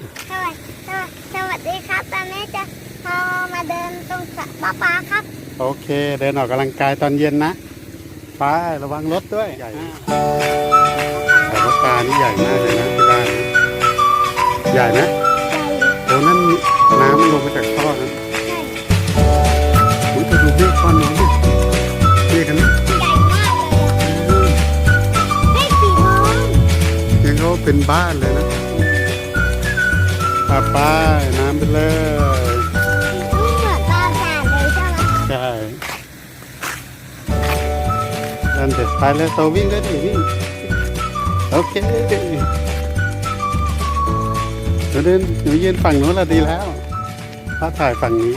สวัสดีสวัสสวัสดีครับตอนนี้จะพามาเดินตรงสระปลาปลาครับ โอเค เดินออกกำลังกายตอนเย็นนะไประวังรถด้วยใหญ่แต่รถปลานี่ใหญ่มากเลยนะที่บ้านนะใหญ่นะใหญ่โอ้นั่นน้ำมันลงมาจากท่อนะใหญ่อุ้ยไปดูเมฆก้อนน้อยดิเมฆกันนะใหญ่มากเลยอะให้สีมองยังเขาเป็นบ้านเลย ไปเลยเหมือนปลาสาเลยใช่ไหมใช่เดินเสร็จไปแล้วโตวิ่งได้ดิวิ่งโอเคหนูเดินหนูยืนฝั่งนู้นละดีแล้วป้าถ่ายฝั่งนี้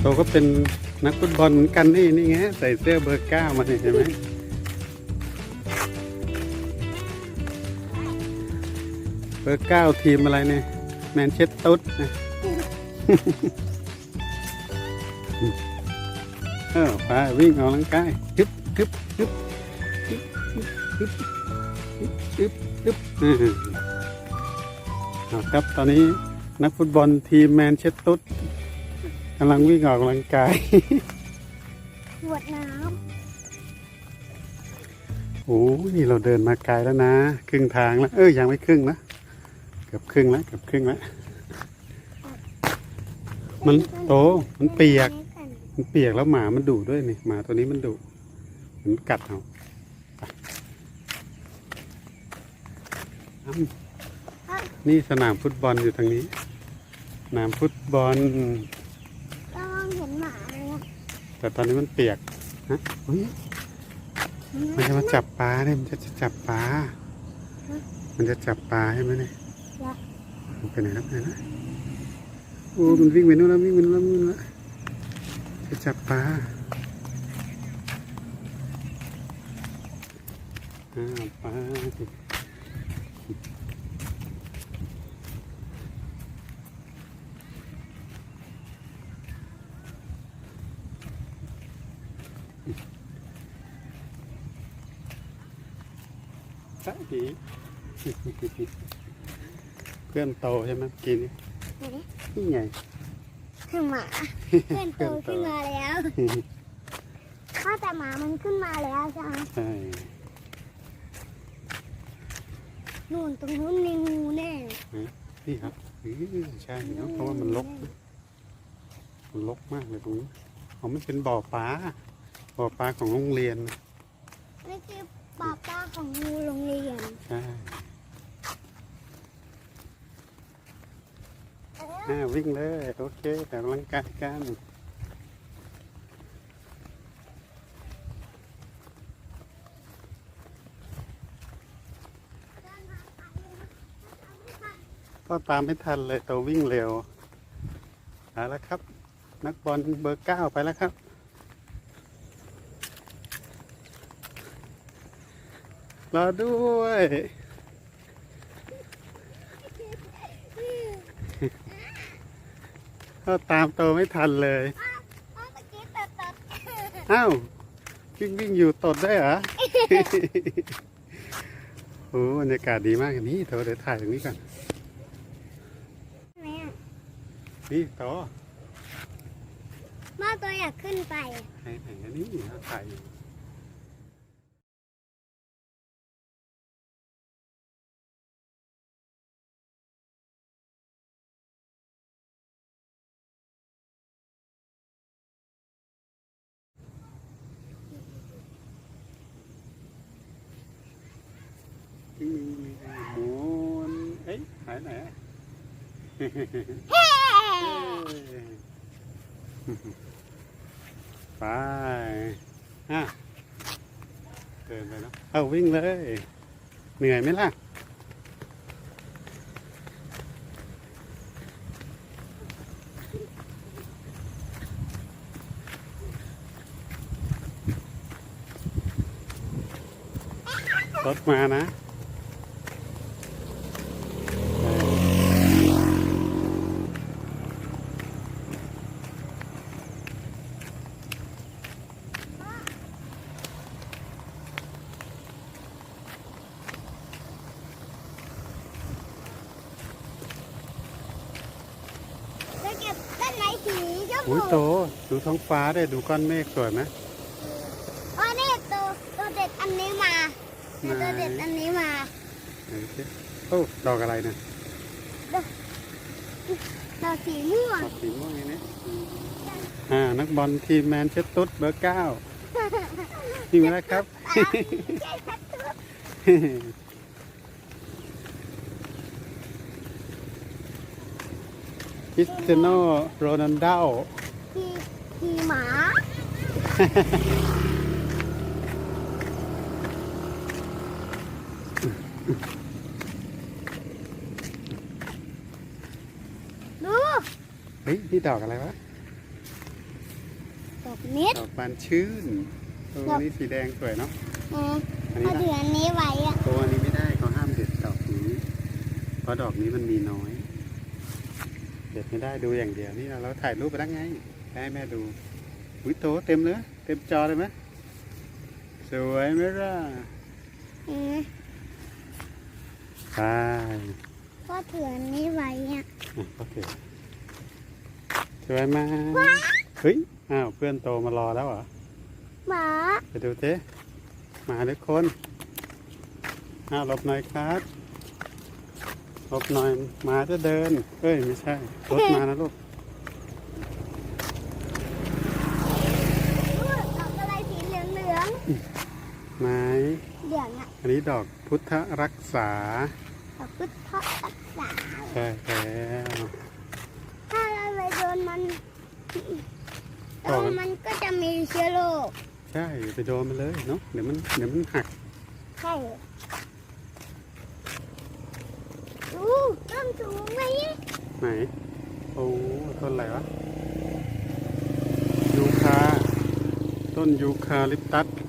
โตก็เป็นนักฟุตบอลเหมือนกันนี่นี่ไงใส่เสื้อเบอร์เก้ามาเนี่ยเห็นไหม เบอร์เก้าทีมอะไรเนี่ยแมนเชสเตอร์นะเออไปวิ่งออกกำลังกายฮึบฮึบฮึบฮึบฮึบฮึบฮึครับตอนนี้นักฟุตบอลทีมแมนเชสเตอร์กำลังวิ่งออกกำลังกายปวดน้ำโอ้ยเราเดินมาไกลแล้วนะ ครึ่งทางแล้ว เอ้ยยังไม่ครึ่งนะ กือบครึ่งแล้วเกือบครึ่งแล้วำมันโตมันเปียกให้กันมันเปียกแล้วหมามันดุด้วยนี่หมาตัวนี้มันดุมันกัดเอาไปอ้ำนี่สนามฟุตบอลอยู่ทางนี้สนามฟุตบอลก็มองเห็นหมาเลยอะแต่ตอนนี้มันเปียกฮะเฮ้ยมันจะมาจับปลาเนี่ยมันจะจะจับปลา มันจะจับปลาใช่ไหมเนี่ยเหรอมัน ไปไหนแล้วไปไหนแล้วโอ้มันวิ่งไปนู่นแล้ววิ่งไปนู่นแล้ววิ่งไปนู่นแล้วจะจับปลาอ้าวปลาใช่ดี เพื่อนโตใช่ไหมกินไหนนี่ไงคือหมาเพื่อนโตขึ้นมาแล้วพ่อแต่หมามันขึ้นมาแล้วใช่ไหมใช่นู่นตรงนู้นมีงูแน่นี่ครับอื้อใช่เนอะเพราะว่ามันลกมันลกมากเลยตรงนี้อ๋อมันเป็นบ่อปลาบ่อปลาของโรงเรียนนะนี่คือปลาปลาของงูโรงเรียนใช่ อ่าวิ่งเลย โอเคแต่กำลังกายกันก็ตามไม่ทันเลยตัววิ่งเร็วเอาละครับ นักบอลเบอร์เก้าไปแล้วครับรอด้วย ก็ตามตัวไม่ทันเลยเมื่อกี้ตัดตัดอ้าววิ่งวิ่งอยู่ตดได้เหรอ โอ้บรรยากาศดีมากอันนี้เดี๋ยวเดี๋ยวถ่ายตรงนี้ก่อนไหมอะนี่โตมาตัวอยากขึ้นไปไหนไหนอันนี้เราถ่ายอยู่วิ่งวิ่งวิ่ง หมุนเอ้ยหายไหนอะไปอะเดินไปแล้วเอาวิ่งเลย เหนื่อยไหมล่ะรถมานะ อุ้ยโต ดูท้องฟ้าด้วยดูก้อนเมฆสวยไหมอ๋อนี่ตัวตัวเด็ดอันนี้มาไหนตัวเด็ดอันนี้มาไหนสิโอ้ดอกอะไรเนี่ยดอกสีม่วงดอกสีม่วงอย่างนี้อ่านักบอลทีมแมนเชสเตอร์เบอร์เก้านี่มาแล้วครับคริสเตียโนโรนัลโด ขี่ขี่หมาดูเฮ้ยนี่ดอกอะไรวะ ดอกเม็ดดอกบานชื่นตัวดอกนี้สีแดงสวยเนาะเอออันเขานี้ถืออันนี้ไว้อะตัวนี้ไม่ได้เขาห้ามเด็ดดอกนี้เพราะดอกนี้มันมีน้อย เด็ดไม่ได้ดูอย่างเดียวนี่เราถ่ายรูปไปแล้วไง ให้แม่ดูอุ้ยโตเต็มเลยเต็มจอเลยไหมสวยไหมล่ะเออไปก็ถืออันนี้ไว้อะอะโอเคสวยมากเฮ้ยอ้าวเพื่อนโตมารอแล้วเหรอหมาไปดูเต้มาทุกคนอ้าวหลบหน่อยครับหลบหน่อยหมาจะเดินเอ้ยไม่ใช่รถมานะลูก ดูดอกอะไรสีเหลืองเหลือง ไม้ ๆเหลืองอะ อันนี้ ดอกพุทธรักษา ดอกพุทธรักษาใช่แล้วถ้าเราไปโดนมันต่แล้อวกันมันก็จะมีเชื้อโรคใช่ไปโดนมันเลยเนาะเดี๋ยวมันเดี๋ยวมันหักใช่ดูต้นสูงไหมไหนโอ้ต้นอะไรวะยูคาต้นยูคาลิปตัสดู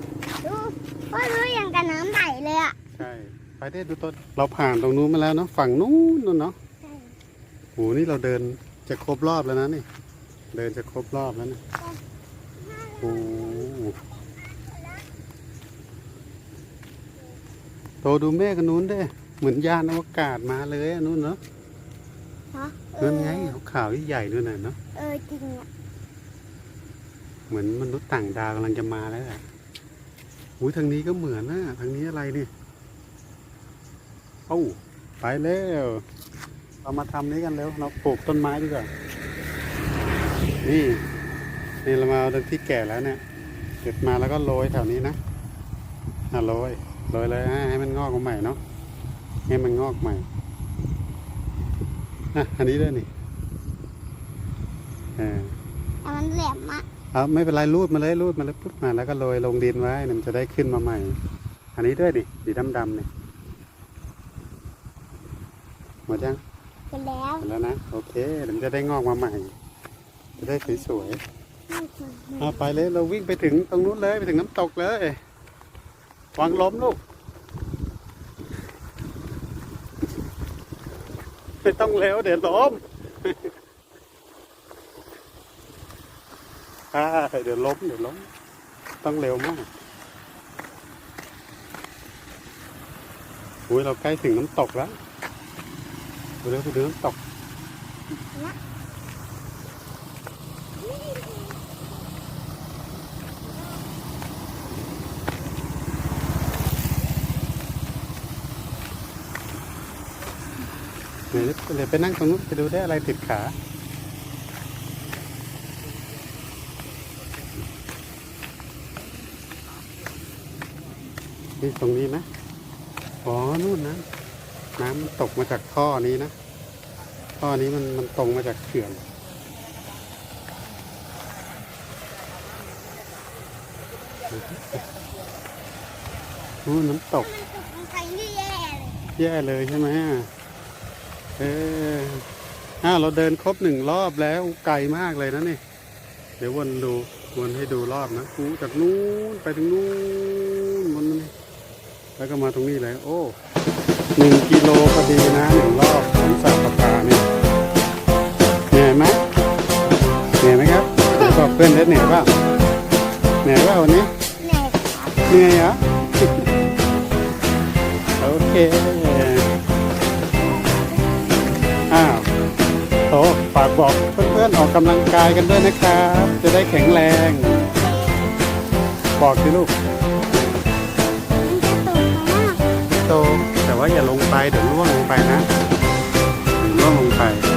พ่อรู้อย่างกับน้ำไหลเลยอะ ใช่ ไปได้ดูต้น เราผ่านตรงนู้นมาแล้วเนาะ ฝั่งนู้นนู่นเนาะใช่โหนี่เราเดินจะครบรอบแล้วนะนี่ เดินจะครบรอบแล้วนะโอ้โตดูเมฆกันนู้นเด้ เหมือนยานอวกาศมาเลยอะนู้นเนาะฮะเอนั่อนไงขาวๆใหญ่ๆนู่นน่ะเนาะ เออจริงอะ เหมือนมนุษย์ต่างดาวกำลังจะมาแล้วอะ อุ้ยทางนี้ก็เหมือนนะทางนี้อะไรนี่เอ้าไปแล้วเรามาทำนี้กันเร็วเราปลูกต้นไม้ดีกว่า นี่ นี่เรามาเอาตรงที่แก่แล้วเนี่ยเก็บมาแล้วก็โรยแถวนี้นะอะโรยโรยเลยให้มันงอกใหม่เนาะให้มันงอกใหม่อะอันนี้ด้วยนี่เออแต่มันแหลมอะ เอาไม่เป็นไรรูดมาเลยรูดมาเลยปุ๊บมาแล้วก็โรยลงดินไว้เนี่ยมันจะได้ขึ้นมาใหม่ อันนี้ด้วยดิสีดำๆเนี่ยหมดยังเป็นแล้วหมดแล้วนะโอเคเดี๋ยวมันจะได้งอกมาใหม่ จะได้สวยๆเอาไปเลยเราวิ่งไปถึงตรงนู้นเลยไปถึงน้ำตกเลยวางล้มลูกไม่ต้องเร็วเดี๋ยวล้ม อ่าเดี๋ยวล้มเดี๋ยวล้มต้องเร็วมากอุ้ยเราใกล้ถึงน้ำตกแล้วไปเร็วไปดูน้ำตกเดี๋ยวเดี๋ยวไปนั่งตรงนู้นไปดูได้อะไรติดขา นี่ตรงนี้นะอ๋อนู่นนะน้ำมันตกมาจากท่อนี้นะ ท่อนี้มันมันตรงมาจากเขื่อนนู่นน้ำตกแย่เลยแย่เลยใช่ไหมเอออ้าเราเดินครบหนึ่งรอบแล้วไกลมากเลยนะนี่ เดี๋ยววนดูวนให้ดูรอบนะอู้จากนู้นไปถึงนู้นวนนี่ แล้วก็มาตรงนี้เลยโอ้หนึ่งกิโลพอดีนะหนึ่งรอบของสาปปาเนี่ยเหนื่อยไหมเหนื่อยไหมครับเดี๋ยวบอกเพื่อนได้เหนื่อยเปล่าเหนื่อยเปล่าวันนี้เหนื่อยเหนื่อยเหรอโอเคอ้าวโตโตฝากบอกเพื่อนๆออกกำลังกายกันด้วยนะครับ จะได้แข็งแรง บอกสิลูก โต แต่ว่าอย่าลงไปเดี๋ยวล่วงลงไปนะล่วงลงไป